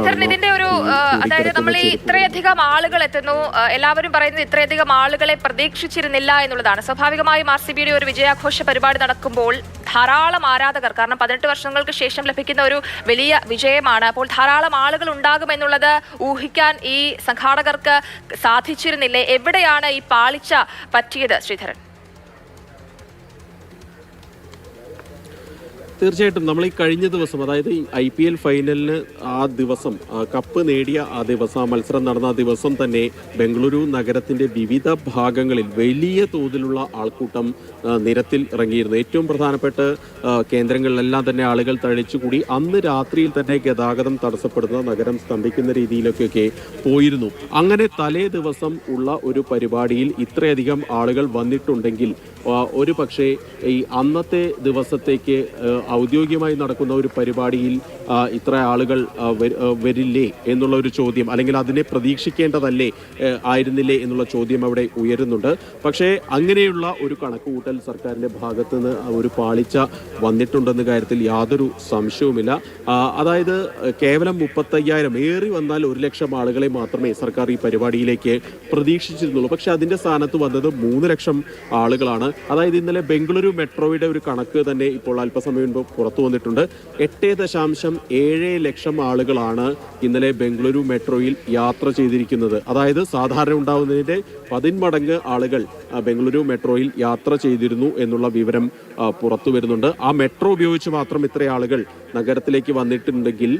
ശ്രീധരൻ ഇതിന്റെ ഒരു അതായത് നമ്മൾ ഈ ഇത്രയധികം ആളുകൾ എത്തുന്നു എല്ലാവരും പറയുന്നത് ഇത്രയധികം ആളുകളെ പ്രതീക്ഷിച്ചിരുന്നില്ല എന്നുള്ളതാണ്. സ്വാഭാവികമായും ആർ സി ബിയുടെ ഒരു വിജയാഘോഷ പരിപാടി നടക്കുമ്പോൾ ധാരാളം ആരാധകർ കാരണം പതിനെട്ട് വർഷങ്ങൾക്ക് ശേഷം ലഭിക്കുന്ന ഒരു വലിയ വിജയമാണ്. അപ്പോൾ ധാരാളം ആളുകൾ ഉണ്ടാകുമെന്നുള്ളത് ഊഹിക്കാൻ ഈ സംഘാടകർക്ക് സാധിച്ചിരുന്നില്ലേ? എവിടെയാണ് ഈ പാളിച്ച പറ്റിയത് ശ്രീധരൻ? തീർച്ചയായിട്ടും നമ്മൾ ഈ കഴിഞ്ഞ ദിവസം അതായത് ഐ പി എൽ ഫൈനലിന് ആ ദിവസം കപ്പ് നേടിയ ആ ദിവസം ആ മത്സരം നടന്ന ആ ദിവസം തന്നെ ബംഗളൂരു നഗരത്തിന്റെ വിവിധ ഭാഗങ്ങളിൽ വലിയ തോതിലുള്ള ആൾക്കൂട്ടം നിരത്തിൽ ഇറങ്ങിയിരുന്നു. ഏറ്റവും പ്രധാനപ്പെട്ട കേന്ദ്രങ്ങളിലെല്ലാം തന്നെ ആളുകൾ തഴിച്ചുകൂടി അന്ന് രാത്രിയിൽ തന്നെ ഗതാഗതം തടസ്സപ്പെടുന്ന നഗരം സ്തംഭിക്കുന്ന രീതിയിലൊക്കെയൊക്കെ പോയിരുന്നു. അങ്ങനെ തലേ ദിവസം ഉള്ള ഒരു പരിപാടിയിൽ ഇത്രയധികം ആളുകൾ വന്നിട്ടുണ്ടെങ്കിൽ ഒരു പക്ഷേ ഈ അന്നത്തെ ദിവസത്തേക്ക് ഔദ്യോഗികമായി നടക്കുന്ന ഒരു പരിപാടിയിൽ ഇത്ര ആളുകൾ വരില്ലേ എന്നുള്ള ഒരു ചോദ്യം അല്ലെങ്കിൽ അതിനെ പ്രതീക്ഷിക്കേണ്ടതല്ലേ ആയിരുന്നില്ലേ എന്നുള്ള ചോദ്യം അവിടെ ഉയരുന്നുണ്ട്. പക്ഷേ അങ്ങനെയുള്ള ഒരു കണക്കുകൂട്ടൽ സർക്കാരിന്റെ ഭാഗത്ത് നിന്ന് ഒരു പാളിച്ച വന്നിട്ടുണ്ടെന്ന കാര്യത്തിൽ യാതൊരു സംശയവുമില്ല. അതായത് കേവലം മുപ്പത്തയ്യായിരം ഏറി വന്നാൽ ഒരു ലക്ഷം ആളുകളെ മാത്രമേ സർക്കാർ ഈ പരിപാടിയിലേക്ക് പ്രതീക്ഷിച്ചിരുന്നുള്ളൂ. പക്ഷേ അതിന്റെ സ്ഥാനത്ത് വന്നത് മൂന്ന് ലക്ഷം ആളുകളാണ്. അതായത് ഇന്നലെ ബംഗളൂരു മെട്രോയുടെ ഒരു കണക്ക് തന്നെ ഇപ്പോൾ അല്പസമയം മുൻപ് പുറത്തു വന്നിട്ടുണ്ട്. എട്ട് ദശാംശം ഏഴ് ലക്ഷം ആളുകളാണ് ഇന്നലെ ബംഗളൂരു മെട്രോയിൽ യാത്ര ചെയ്തിരിക്കുന്നത്. അതായത് സാധാരണ ഉണ്ടാകുന്നതിന്റെ പതിന്മടങ്ങ് ആളുകൾ ബംഗളൂരു മെട്രോയിൽ യാത്ര ചെയ്തിരുന്നു എന്നുള്ള വിവരം പുറത്തു വരുന്നുണ്ട്. ആ മെട്രോ ഉപയോഗിച്ച് മാത്രം ഇത്ര ആളുകൾ നഗരത്തിലേക്ക് വന്നിട്ടുണ്ടെങ്കിൽ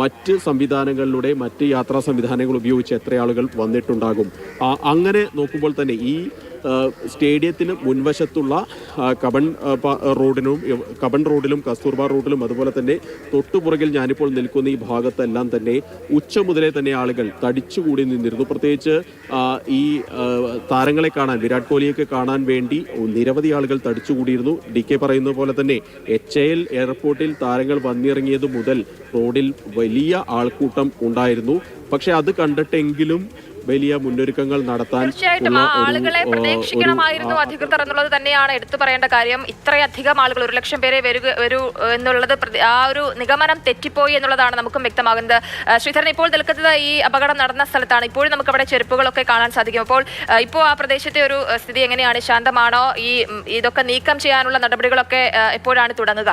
മറ്റ് സംവിധാനങ്ങളിലൂടെ മറ്റ് യാത്രാ സംവിധാനങ്ങൾ ഉപയോഗിച്ച് എത്ര ആളുകൾ വന്നിട്ടുണ്ടാകും. അങ്ങനെ നോക്കുമ്പോൾ തന്നെ ഈ സ്റ്റേഡിയത്തിന് മുൻവശത്തുള്ള കബൺ റോഡിനും കബൺ റോഡിലും കസ്തൂർബ റോഡിലും അതുപോലെ തന്നെ തൊട്ടുപുറകിൽ ഞാനിപ്പോൾ നിൽക്കുന്ന ഈ ഭാഗത്തെല്ലാം തന്നെ ഉച്ച മുതലേ തന്നെ ആളുകൾ തടിച്ചുകൂടി നിന്നിരുന്നു. പ്രത്യേകിച്ച് ഈ താരങ്ങളെ കാണാൻ വിരാട് കോഹ്ലിയൊക്കെ കാണാൻ വേണ്ടി നിരവധി ആളുകൾ തടിച്ചുകൂടിയിരുന്നു. ഡി കെ പറയുന്ന പോലെ തന്നെ എച്ച് എൽ എയർപോർട്ടിൽ താരങ്ങൾ വന്നിറങ്ങിയത് മുതൽ റോഡിൽ വലിയ ആൾക്കൂട്ടം ഉണ്ടായിരുന്നു. പക്ഷേ അത് കണ്ടിട്ടെങ്കിലും വലിയ മുന്നൊരുക്കങ്ങൾ നടത്താൻ തീർച്ചയായിട്ടും ആ ആളുകളെ പ്രതീക്ഷിക്കണമായിരുന്നു അധികൃതർ എന്നുള്ളത് തന്നെയാണ് എടുത്തു പറയേണ്ട കാര്യം. ഇത്രയധികം ആളുകൾ ഒരു ലക്ഷം പേരെ വരിക വരൂ എന്നുള്ളത് ആ ഒരു നിഗമനം തെറ്റിപ്പോയി എന്നുള്ളതാണ് നമുക്കും വ്യക്തമാകുന്നത്. ശ്രീധരൻ ഇപ്പോൾ നിൽക്കുന്നത് ഈ അപകടം നടന്ന സ്ഥലത്താണ്. ഇപ്പോഴും നമുക്ക് അവിടെ ചെരുപ്പുകളൊക്കെ കാണാൻ സാധിക്കും. അപ്പോൾ ഇപ്പോൾ ആ പ്രദേശത്തെ ഒരു സ്ഥിതി എങ്ങനെയാണ്? ശാന്തമാണോ? ഈ ഇതൊക്കെ നീക്കം ചെയ്യാനുള്ള നടപടികളൊക്കെ എപ്പോഴാണ് തുടങ്ങുക?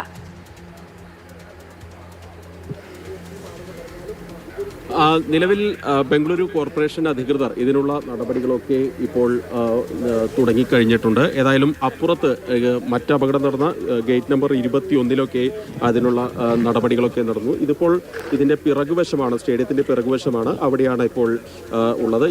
നിലവിൽ ബംഗളൂരു കോർപ്പറേഷൻ അധികൃതർ ഇതിനുള്ള നടപടികളൊക്കെ ഇപ്പോൾ തുടങ്ങിക്കഴിഞ്ഞിട്ടുണ്ട്. ഏതായാലും അപ്പുറത്ത് മറ്റ് അപകടം നടന്ന ഗേറ്റ് നമ്പർ ഇരുപത്തി ഒന്നിലൊക്കെ അതിനുള്ള നടപടികളൊക്കെ നടന്നു. ഇതിപ്പോൾ ഇതിന്റെ പിറകുവശമാണ് സ്റ്റേഡിയത്തിന്റെ പിറകുവശമാണ് അവിടെയാണ് ഇപ്പോൾ ഉള്ളത്.